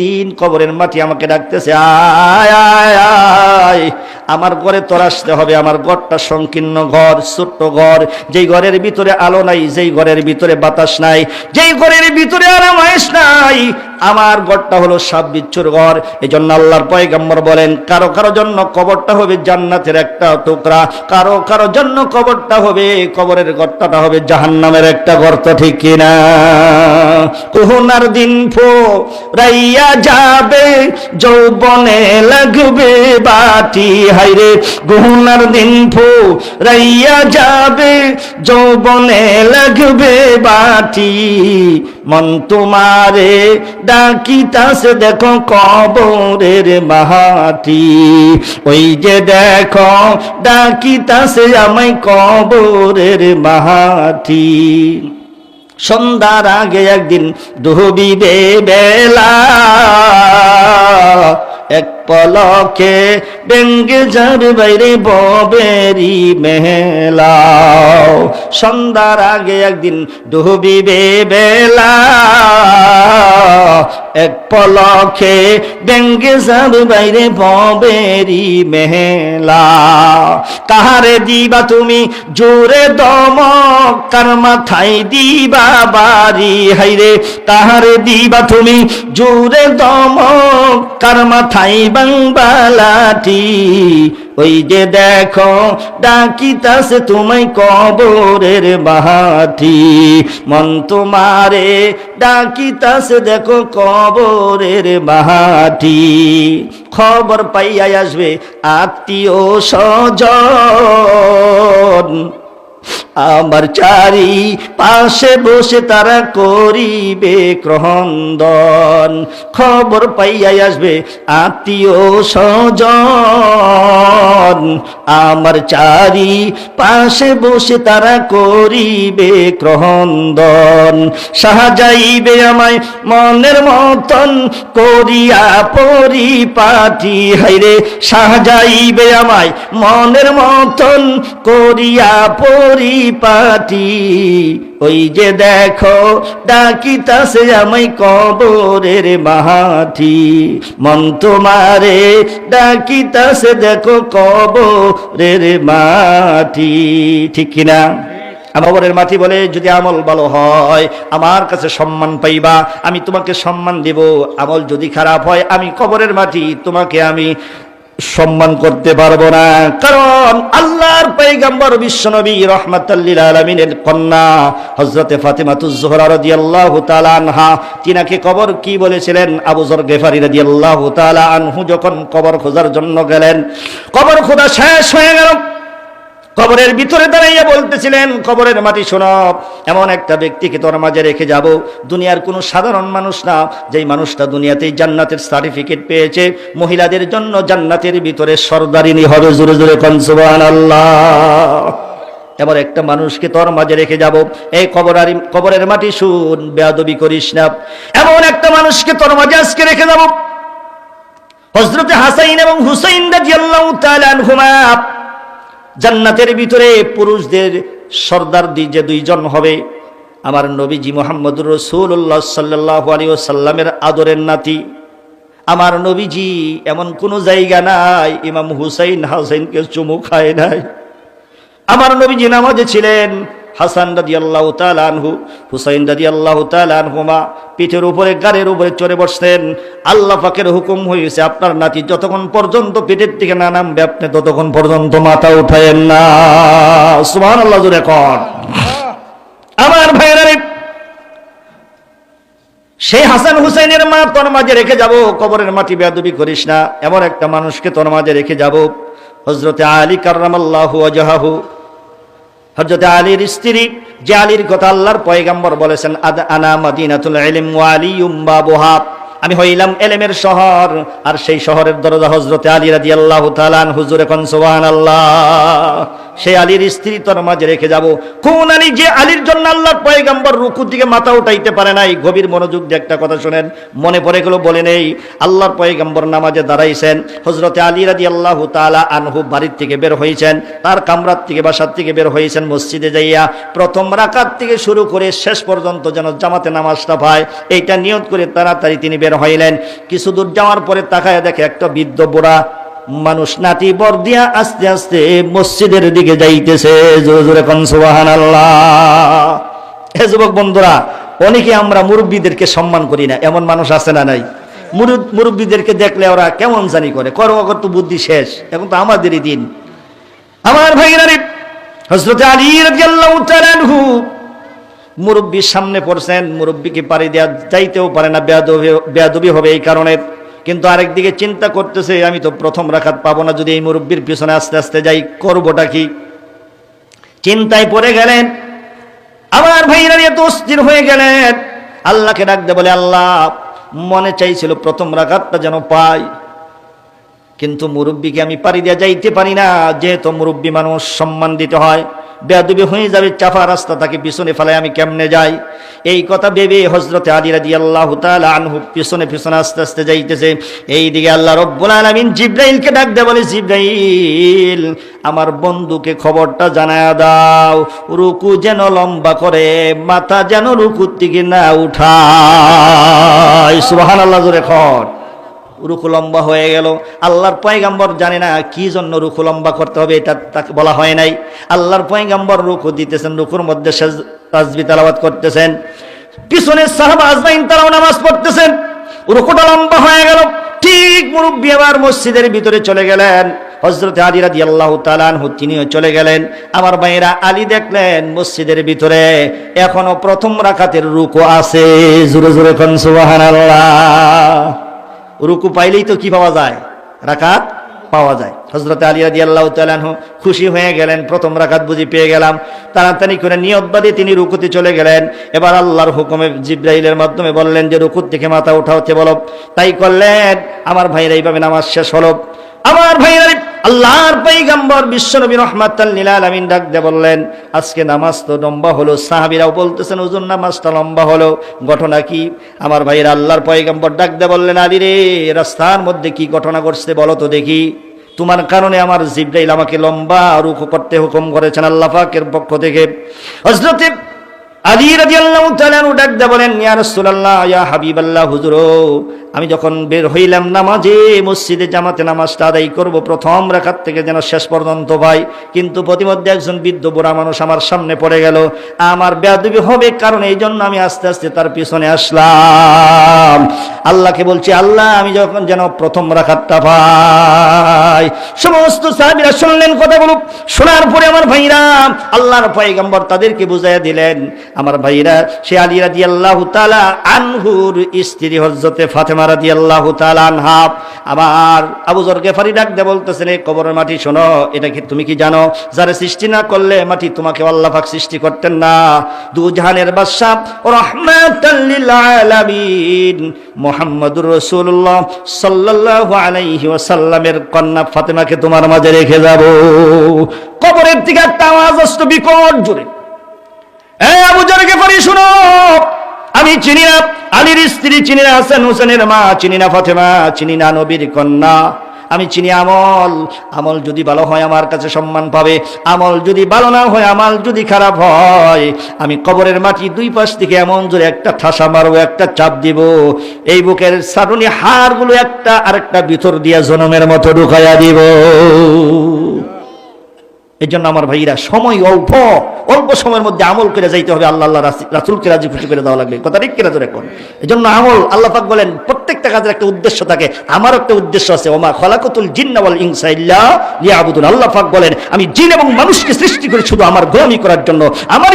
দিন কবরের মাটি আমাকে ডাকতেছে, আয় আয় আয়, আমার ঘরে তোর আসতে হবে, আমার ঘরটা সংকীর্ণ ঘর, ছোট্ট ঘর। যেই ঘরের ভিতরে আলো নাই, যেই ঘরের ভিতরে বাতাস নাই, যেই ঘরের ভিতরে আরামাইশ নাই আমার ঘরটা হলো সাপ বিচ্ছুর ঘর। এই জন্য আল্লাহর পয়গাম্বর বলেন, কারও কারও জন্য কবরটা হবে জান্নাতের একটা টুকরা, কারও কারও জন্য কবরটা হবে, কবরের ঘরটা হবে জাহান্নামের একটা গর্ত ঠিক কিনা কুহুনার দিন ফো রাইয়া যাবে, যৌবনে লাগবে বাটি। হাইরে গুহুনার দিন ফো রাইয়া যাবে, যৌবনে লাগবে বাটি। মন তোমারে ডাকিতাছে দেখো কবরের মাহাটি। ওই যে দেখো ডাকিতাছে আমায় কবরের মাহাটি। সন্ধ্যার আগে একদিন দুহবি বেলা এক পলকে ডেঙ্গে যাবে বাইরে ববেরি মেলা সন্ধ্যার আগে একদিন ডুবিবে বেলা। এক পলকে ডেঙ্গে যাবে বাইরে ববেরি মেলা। কাহারে দিবা তুমি জোরে দমক, কার মাথায় দিবা বাড়ি? হাইরে কাহারে দিবা তুমি জোরে দমক, কার মাথায় বাংবালাটি, ওই যে দেখো, ডাকিতাছে তোমায় কবরের বাহাটি। মন তোমারে, ডাকিতাছে দেখো কবরের বাহাটি। খবর পাইয়া আসবে আত্মীয় স্বজন। আমার চারি পাশে বসে তারা করিবে ক্রন্দন। খবর পাইয়াই আসবে আত্মীয় স্বজন। আমার চারি পাশে বসে তারা করিবে ক্রন্দন। সাহাযাইবে আমায় মনের মতন করিয়া পরিপাটি। হাইরে সাহাযাইবে আমায় মনের মতন করিয়া পরিপাটি ওই যে দেখো, ডাকিতাছে আমায় কবরের মাহাটি। মন তোমারে ডাকিতাছে, দেখো কবরের মাটি। ঠিক কিনা কবরের মাটি বলে যদি আমল ভালো হয়, আমার কাছে সম্মান পাইবা, আমি তোমাকে সম্মান দেব। আমল যদি খারাপ হয়, আমি কবরের মাটি, তোমাকে আমি সম্মান করতে পারব না। কারণ আল্লাহর পৈগম্বর বিশ্বনবী রহমাতাল্লিল আলমিনের কন্যা হজরতে ফাতেমাতুজ জোহরা আল্লাহ আনহা, তিনাকে কবর কি বলেছিলেন? আবু জর গেফারি আল্লাহ তালা আনহু যখন কবর খোঁজার জন্য গেলেন, কবর খোঁজা শেষ হয়ে গেল। কবরের ভিতরে দাঁড়াইয়া বলতেছিলেন, কবরের মাটি শোনব এমন একটা ব্যক্তিকে তোর মাঝে রেখে যাব। দুনিয়ার কোনো সাধারণ মানুষ না, যেই মানুষটা দুনিয়াতেই জান্নাতের সার্টিফিকেট পেয়েছে। মহিলাদের জন্য জান্নাতের ভিতরে সর্দারিনী হবে, জোরে জোরে কনসুবান এবার একটা মানুষকে তোর মাঝে রেখে যাব। এই কবরারি কবরের মাটি শুন, বেয়াদবি করিস না। এমন একটা মানুষকে তোর মাঝে আজকে রেখে যাব। হজরতে হাসাইন এবং হুসাইন রাজিয়াল্লাহু তাআলা আনহুমা জান্নাতের ভিতরে পুরুষদের সর্দার দি যে দুইজন হবে, আমার নবীজি মোহাম্মদুর রসুল্লাহ সাল্লাহ আলী সাল্লামের আদরের নাতি। আমার নবীজি এমন কোনো জায়গা নাই, ইমাম হুসাইন হাসাইনকে চুমু খায় নাই। আমার নবীজি নামাজে ছিলেন হাসান রাজি আল্লাহ আনহু, হুসাইন রাজি আল্লাহ আনহুমা পিঠের উপরে, গাড়ির উপরে চড়ে বসতেন। আল্লাহ পাকের হুকুম হয়েছে আপনার নাতি যতক্ষণ পর্যন্ত পিঠের থেকে না নামবে, আপনি ততক্ষণ পর্যন্ত মাথা উঠায়েন না। সুমান আল্লাহ কর আমার ভাইয়েরা সেই হাসান হুসাইনের মা তোর মাঝে রেখে যাব, কবরের মাটি বেয়াদবি করিস না। এমন একটা মানুষকে তোর মাঝে রেখে যাব। হজরতে আলী কার্রামাল্লাহু আজহাহু হজরত আলীর স্ত্রী, যে আলীর কথা আল্লাহর পয়গাম্বর বলেছেন, আদ আনা মাদিনাতুল ইলম ওয়া উম্বা বাবুহা। আমি হইলাম এলেমের শহর, আর সেই শহরের দরজা হজরতে আলী রাদিয়াল্লাহু তাআলা হুজুর এখন কোন সুবহানাল্লাহ। সেই আলীর স্ত্রী তোর মাঝে রেখে যাব। কোন আলী যে আলীর জন্য আল্লাহর পয়গাম্বর রুকুর দিকে মাথা উঠাইতে পারে নাই। গভীর মনোযোগ দিয়ে একটা কথা শোনেন। মনে পড়ে গেল, বলে নেই, আল্লাহর পয়গাম্বর নামাজে দাঁড়াইছেন। হজরতে আলী রাদি আল্লাহ তালা আনহু বাড়ির থেকে বের হয়েছেন তার কামরার থেকে, বাসার থেকে বের হয়েছেন মসজিদে যাইয়া। প্রথম রাকাত থেকে শুরু করে শেষ পর্যন্ত যেন জামাতে নামাজটা পায়, এইটা নিয়ত করে তাড়াতাড়ি তিনি বের হইলেন। কিছু দূর যাওয়ার পরে তাকায় দেখে একটা বৃদ্ধ বুড়া মানুষ নাতি বর দিয়া আস্তে আস্তে মসজিদের দিকে যাইতেছে। সুবাহান হে যুবক বন্ধুরা, অনেকে আমরা মুরব্বীদেরকে সম্মান করি না, এমন মানুষ আছে না নাই? মুরুব- মুরব্বীদেরকে দেখলে ওরা কেমন জানি করে, করো অগর তো বুদ্ধি শেষ, এখন তো আমাদেরই দিন। আমার ভাইরা হজরত আলী রাদিয়াল্লাহু তাআলা মুরব্বীর সামনে পড়ছেন, মুরব্বীকে পারি দেওয়া যাইতেও পারে না, বেয়াদবি বেয়াদবি হবে এই কারণে। কিন্তু আরেকদিকে চিন্তা করতেছে, আমি তো প্রথম রাখাত পাবো না, যদি এই মুরব্বীর পিছনে আস্তে আস্তে যাই, করবোটা কি? চিন্তায় পড়ে গেলেন। আমার ভাইরা এত অস্থির হয়ে গেলেন। আল্লাহকে ডাকতে বলে, আল্লাহ, মনে চাইছিল প্রথম রাখাতটা যেন পাই। কিন্তু মুরব্বীকে আমি পারি দিয়া যাইতে পারি না, যেহেতু মুরব্বী মানুষ সম্মান দিতে হয়। বেয়াদবি হয়ে যাবে চাফা রাস্তা তাকে পিছনে ফেলায় আমি কেমনে যাই? এই কথা ভেবে হজরতে আলী রাজি আল্লাহ আনহু পিছনে পিছনে আস্তে আস্তে যাইতেছে। এই দিকে আল্লাহ রব্বুল আলমিন জিব্রাইলকে ডাক দে বলে, জিব্রাইল, আমার বন্ধুকে খবরটা জানায় দাও। রুকু যেন লম্বা করে, মাথা যেন রুকুর দিকে না উঠায়। সুবাহান আল্লাহ জোরে খড় রুকু লম্বা হয়ে গেল। আল্লাহর পয়গাম্বর জানে না কি জন্য রুকু লম্বা করতে হবে, এটা তাকে বলা হয় নাই। আল্লাহর পয়গাম্বর রুকু দিতেছেন রুকুর মধ্যে তাসবিহ তেলাওয়াত করতেছেন। পিছনে সাহাবা আজমাইন তারাও নামাজ পড়তেছেন। রুকুটা লম্বা হয়ে গেল। ঠিক মুরব্বী আবার মসজিদের ভিতরে চলে গেলেন। হজরত আলী রাদি আল্লাহ তালানহু তিনিও চলে গেলেন। আমার ভাইয়েরা আলী দেখলেন মসজিদের ভিতরে এখনও প্রথম রাখাতের রুকু আছে। জোরে জোরে কন সুবহানাল্লাহ। রুকু পাইলেই তো কি পাওয়া যায়? রাকাত পাওয়া যায়। হজরত আলী রাজি আল্লাহ তালানহ খুশি হয়ে গেলেন, প্রথম রাখাত বুঝি পেয়ে গেলাম। তাড়াতাড়ি করে নিয়ত বাদে তিনি রুকুতে চলে গেলেন। এবার আল্লাহর হুকুমে জিব্রাইলের মাধ্যমে বললেন যে, রুকুর থেকে মাথা উঠা হচ্ছে বলো তাই করলেন। আমার ভাইরা এইভাবে নামাজ শেষ হলো। আমার ভাইরা আল্লাহর পৈগম্বর বিশ্বনবী রহমাতাল্লিল আমিন ডাক দিয়ে বললেন, আজকে নামাজ তো লম্বা হলো, সাহাবিরাও বলতেছেন ওজন নামাজটা লম্বা হলো। ঘটনা কি? আমার ভাইয়ের আল্লাহর পয়গম্বর ডাক দিয়ে বললেন আলী রে রাস্তার মধ্যে কি ঘটনা ঘটছে বলো তো দেখি। তোমার কারণে আমার জিব্রাইল আমাকে লম্বা রুখু করতে হুকুম করেছেন আল্লাহ পাকের পক্ষ থেকে। হজরতে আলী আল্লাহ তাআলা ডাক দিয়ে বলেন, ইয়া রাসূলুল্লাহ, ইয়া হাবিবাল্লাহ, হুজুর, আমি যখন বের হইলাম নামাজে, মসজিদে জামাতে নামাজটা আদায় করব, প্রথম রেখার থেকে যেন শেষ পর্যন্ত ভাই কিন্তু প্রতিমধ্যে একজন বৃদ্ধ বুড়া মানুষ আমার সামনে পড়ে গেল। আমার বেয়াদবি হবে কারণ এই জন্য আমি আস্তে আস্তে তার পিছনে আসলাম। আল্লাহকে বলছি, আল্লাহ, আমি যখন যেন প্রথম রাখাতটা ভাই সমস্ত সাহাবীরা শুনলেন কথা বলুক শোনার পরে আমার ভাইরা, আল্লাহর পয়গম্বর তাদেরকে বুঝাইয়া দিলেন, আমার ভাইরা, সে আলী রাদি আল্লাহ তালা আনহুর স্ত্রী হজরতে ফাতেমা রাদি আল্লাহ তালা আনহা, আমার আবু জর গেফারি ডাক দে বলতেছেন এই কবরের মাটি শোনো, এটা কি তুমি কি জানো? যারা সৃষ্টি না করলে মাটি তোমাকে আল্লাহ পাক সৃষ্টি করতেন না। দু জাহানের বাদশাহ, রহমাতাল লিল আলামিন। মুহাম্মদুর রসুল্লাহ সাল্লাহ আলাইহি ওয়াসাল্লামের কন্যা ফাতেমাকে তোমার মাঝে রেখে যাব। কবরের দিকে একটা আওয়াজ আসতো বিকট জোরে। আমি চিনি না, আলীর স্ত্রী চিনি না, হাসান হোসেনের মা চিনি না, ফাতেমা চিনি না, নবীর কন্যা। আমি চিনি আমল। আমল যদি ভালো হয়, আমার কাছে সম্মান পাবে। আমল যদি ভালো না হয়, আমল যদি খারাপ হয়, আমি কবরের মাটি দুই পাশ থেকে এমন জোরে একটা ঠাসা মারবো, একটা চাপ দিব। এই বুকের সারুনি হাড়গুলো একটা আরেকটা ভিতর দিয়া জনমের মতো ঢুকাইয়া দিব। এই জন্য আমার ভাইরা সময় অল্প অল্প সময়ের মধ্যে আমল করে যাইতে হবে, আল্লাহ আল্লাহ রাসুলকে রাজি খুশি করে দেওয়া লাগবে। কথা ঠিক কিনা ধরে কোন? এই জন্য আমল, আল্লাহ পাক বলেন, প্রত্যেকটা কাজের একটা উদ্দেশ্য থাকে। আমার একটা উদ্দেশ্য আছে, ওমা খলাকতুল জিন্নাওয়াল ইনসা ইল্লা লিয়াবুদুন। আল্লাহ পাক বলেন, আমি জিন এবং মানুষকে সৃষ্টি করি শুধু আমার গোলামি করার জন্য। আমার